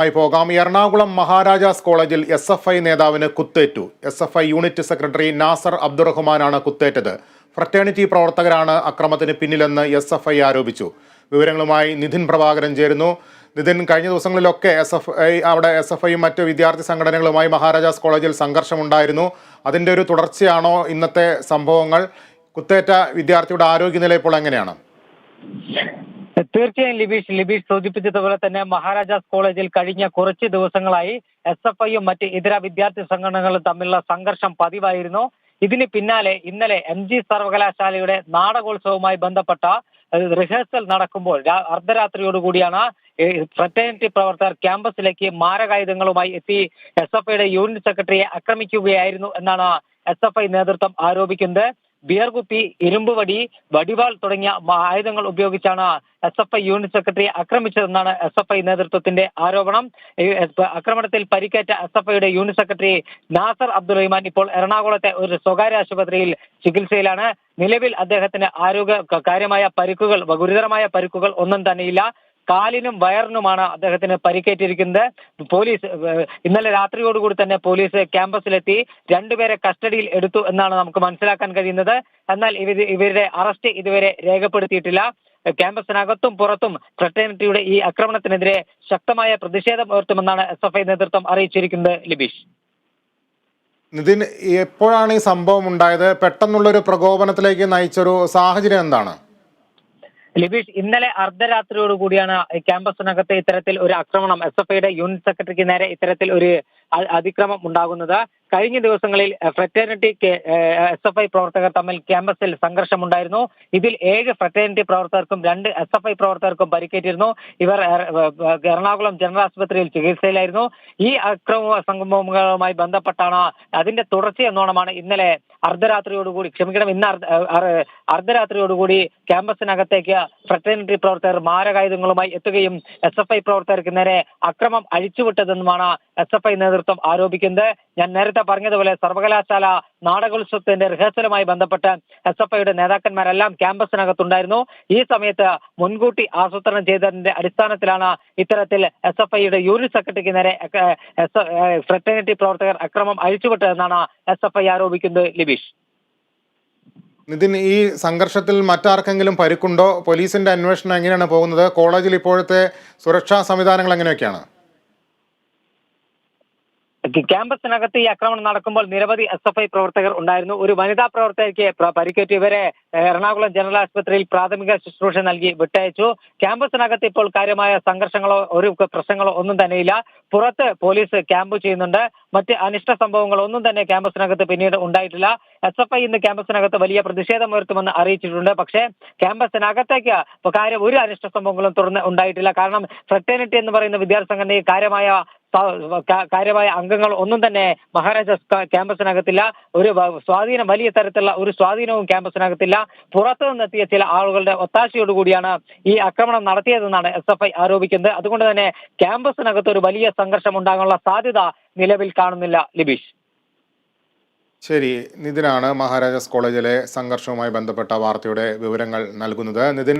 ആയി പോകാം. എറണാകുളം മഹാരാജാസ് കോളേജിൽ എസ് എഫ് ഐ നേതാവിന് കുത്തേറ്റു. S F I unit secretary Nasar അബ്ദുറഹ്മാനാണ് കുത്തേറ്റത്. ഫ്രട്ടേണിറ്റി പ്രവർത്തകരാണ് അക്രമത്തിന് പിന്നിലെന്ന് എസ് എഫ് ഐ ആരോപിച്ചു. വിവരങ്ങളുമായി നിതിൻ പ്രഭാകരൻ ചേരുന്നു. നിതിൻ കഴിഞ്ഞ ദിവസങ്ങളിലൊക്കെ എസ് എഫ് ഐ അവിടെ എസ് എഫ് ഐയും മറ്റ് വിദ്യാർത്ഥി സംഘടനകളുമായി മഹാരാജാസ് കോളേജിൽ സംഘർഷമുണ്ടായിരുന്നു. അതിന്റെ ഒരു തുടർച്ചയാണോ ഇന്നത്തെ സംഭവങ്ങൾ? കുത്തേറ്റ വിദ്യാർത്ഥിയുടെ ആരോഗ്യനില ഇപ്പോൾ എങ്ങനെയാണ്? തീർച്ചയായും ലിബീഷ് ലിബീഷ് സൂചിപ്പിച്ചതുപോലെ തന്നെ മഹാരാജാസ് കോളേജിൽ കഴിഞ്ഞ കുറച്ച് ദിവസങ്ങളായി എസ് എഫ് ഐയും മറ്റ് ഇതര വിദ്യാർത്ഥി സംഘടനകളും തമ്മിലുള്ള സംഘർഷം പതിവായിരുന്നു. ഇതിന് പിന്നാലെ ഇന്നലെ എം ജി സർവകലാശാലയുടെ നാടകോത്സവവുമായി ബന്ധപ്പെട്ട റിഹേഴ്സൽ നടക്കുമ്പോൾ അർദ്ധരാത്രിയോടുകൂടിയാണ് ഫ്രറ്റേണിറ്റി പ്രവർത്തകർ ക്യാമ്പസിലേക്ക് മാരകായുധങ്ങളുമായി എത്തി എസ് എഫ് ഐയുടെ യൂണിറ്റ് സെക്രട്ടറിയെ ആക്രമിക്കുകയായിരുന്നു എന്നാണ് എസ് എഫ് ഐ നേതൃത്വം ആരോപിക്കുന്നത്. ബിയർ കുപ്പി ഇരുമ്പ് വടി വടിവാൾ തുടങ്ങിയ ആയുധങ്ങൾ ഉപയോഗിച്ചാണ് S F I unit secretary ആക്രമിച്ചതെന്നാണ് S F I നേതൃത്വത്തിന്റെ ആരോപണം. ആക്രമണത്തിൽ പരിക്കേറ്റ എസ് എഫ് ഐയുടെ യൂണിറ്റ് സെക്രട്ടറി നാസർ അബ്ദുൾ റഹ്മാൻ ഇപ്പോൾ എറണാകുളത്തെ ഒരു സ്വകാര്യ ആശുപത്രിയിൽ ചികിത്സയിലാണ്. നിലവിൽ അദ്ദേഹത്തിന് ആരോഗ്യ കാര്യമായ പരിക്കുകൾ ഗുരുതരമായ പരിക്കുകൾ ഒന്നും തന്നെയില്ല. കാലിനും വയറിനുമാണ് അദ്ദേഹത്തിന് പരിക്കേറ്റിരിക്കുന്നത്. പോലീസ് ഇന്നലെ രാത്രിയോടുകൂടി തന്നെ പോലീസ് ക്യാമ്പസിലെത്തി. രണ്ടുപേരെ കസ്റ്റഡിയിൽ എടുത്തു എന്നാണ് നമുക്ക് മനസ്സിലാക്കാൻ കഴിയുന്നത്. എന്നാൽ ഇവർ ഇവരുടെ അറസ്റ്റ് ഇതുവരെ രേഖപ്പെടുത്തിയിട്ടില്ല. ക്യാമ്പസിനകത്തും പുറത്തും ഫ്രട്ടേണിറ്റിയുടെ ഈ ആക്രമണത്തിനെതിരെ ശക്തമായ പ്രതിഷേധം ഉയർത്തുമെന്നാണ് എസ് എഫ് ഐ നേതൃത്വം അറിയിച്ചിരിക്കുന്നത് ലിബീഷ്. നിതിൻ എപ്പോഴാണ് ഈ സംഭവം ഉണ്ടായത്? പെട്ടെന്നുള്ളൊരു പ്രകോപനത്തിലേക്ക് നയിച്ചൊരു സാഹചര്യം എന്താണ്? ലിബീഷ് ഇന്നലെ അർദ്ധരാത്രിയോടുകൂടിയാണ് ക്യാമ്പസിനകത്ത് ഇത്തരത്തിൽ ഒരു ആക്രമണം. എസ് എഫ് ഐയുടെ യൂണിറ്റ് സെക്രട്ടറിക്ക് നേരെ ഇത്തരത്തിൽ ഒരു അതിക്രമം ഉണ്ടാകുന്നത്. കഴിഞ്ഞ ദിവസങ്ങളിൽ ഫ്രറ്റേണിറ്റി എസ് എഫ് ഐ പ്രവർത്തകർ തമ്മിൽ ക്യാമ്പസിൽ സംഘർഷമുണ്ടായിരുന്നു. ഇതിൽ ഏഴ് ഫ്രറ്റേണിറ്റി പ്രവർത്തകർക്കും രണ്ട് എസ് എഫ് ഐ പ്രവർത്തകർക്കും പരിക്കേറ്റിരുന്നു. ഇവർ എറ- എറണാകുളം ജനറൽ ആശുപത്രിയിൽ ചികിത്സയിലായിരുന്നു. ഈ അക്രമ സംഭവങ്ങളുമായി ബന്ധപ്പെട്ടാണ് അതിന്റെ തുടർച്ചയെന്നോണമാണ് ഇന്നലെ അർദ്ധരാത്രിയോടുകൂടി ക്ഷമിക്കണം ഇന്ന് അർദ്ധരാത്രിയോടുകൂടി ക്യാമ്പസിനകത്തേക്ക് ഫ്രറ്റേണിറ്റി പ്രവർത്തകർ മാരകായുധങ്ങളുമായി എത്തുകയും എസ് എഫ് ഐ പ്രവർത്തകർക്ക് നേരെ അക്രമം അഴിച്ചുവിട്ടതെന്നുമാണ് എസ് എഫ് ഐ നേതൃത്വം ആരോപിക്കുന്നത്. ഞാൻ നേരത്തെ പറഞ്ഞതുപോലെ സർവകലാശാല നാടകോത്സവത്തിന്റെ റിഹേഴ്സലുമായി ബന്ധപ്പെട്ട് എസ് എഫ് ഐയുടെ നേതാക്കന്മാരെല്ലാം ക്യാമ്പസിനകത്തുണ്ടായിരുന്നു. ഈ സമയത്ത് മുൻകൂട്ടി ആസൂത്രണം ചെയ്തതിന്റെ അടിസ്ഥാനത്തിലാണ് ഇത്തരത്തിൽ എസ് എഫ് ഐയുടെ യൂണിറ്റ് സെക്രട്ടറിക്ക് നേരെ ഫ്രട്ടേണിറ്റി പ്രവർത്തകർ അക്രമം അഴിച്ചുവിട്ടതെന്നാണ് എസ് എഫ് ഐ ആരോപിക്കുന്നത്. ലിബീഷ്. നിതിൻ ഈ സംഘർഷത്തിൽ മറ്റാർക്കെങ്കിലും പരിക്കുണ്ടോ? പോലീസിന്റെ അന്വേഷണം എങ്ങനെയാണ് പോകുന്നത്? കോളേജിൽ ഇപ്പോഴത്തെ സുരക്ഷാ സംവിധാനങ്ങൾ എങ്ങനെയൊക്കെയാണ്? ക്യാമ്പസിനകത്ത് ഈ ആക്രമണം നടക്കുമ്പോൾ നിരവധി എസ് എഫ് ഐ പ്രവർത്തകർ ഉണ്ടായിരുന്നു. ഒരു വനിതാ പ്രവർത്തകയ്ക്ക് പരിക്കേറ്റ്. ഇവരെ എറണാകുളം ജനറൽ ആശുപത്രിയിൽ പ്രാഥമിക ശുശ്രൂഷ നൽകി വിട്ടയച്ചു. ക്യാമ്പസിനകത്ത് ഇപ്പോൾ കാര്യമായ സംഘർഷങ്ങളോ ഒരു പ്രശ്നങ്ങളോ ഒന്നും തന്നെയില്ല. പുറത്ത് പോലീസ് ക്യാമ്പ് ചെയ്യുന്നുണ്ട്. മറ്റ് അനിഷ്ട സംഭവങ്ങൾ ഒന്നും തന്നെ ക്യാമ്പസിനകത്ത് പിന്നീട് ഉണ്ടായിട്ടില്ല. എസ് എഫ് ഐ ഇന്ന് ക്യാമ്പസിനകത്ത് വലിയ പ്രതിഷേധം ഉയർത്തുമെന്ന് അറിയിച്ചിട്ടുണ്ട്. പക്ഷേ ക്യാമ്പസിനകത്തേക്ക് കാര്യം ഒരു അനിഷ്ട സംഭവങ്ങളും തുറന്ന് ഉണ്ടായിട്ടില്ല. കാരണം ഫ്രട്ടേണിറ്റി എന്ന് പറയുന്ന വിദ്യാർത്ഥി സംഘടനയിൽ കാര്യമായ കാര്യമായ അംഗങ്ങൾ ഒന്നും തന്നെ മഹാരാജാസ് ക്യാമ്പസിനകത്തില്ല. ഒരു സ്വാധീനം വലിയ തരത്തിലുള്ള ഒരു സ്വാധീനവും ക്യാമ്പസിനകത്തില്ല. പുറത്തു നിന്നെത്തിയ ചില ആളുകളുടെ ഒത്താശയോടുകൂടിയാണ് ഈ ആക്രമണം നടത്തിയതെന്നാണ് എസ് എഫ് ഐ ആരോപിക്കുന്നത്. അതുകൊണ്ട് തന്നെ ക്യാമ്പസിനകത്ത് ഒരു വലിയ സംഘർഷം ഉണ്ടാകാനുള്ള സാധ്യത നിലവിൽ കാണുന്നില്ല. ലിബീഷ്. ശരി. നിതിനാണ് മഹാരാജാസ് കോളേജിലെ സംഘർഷവുമായി ബന്ധപ്പെട്ട വാർത്തയുടെ വിവരങ്ങൾ നൽകുന്നത്. നിതിൻ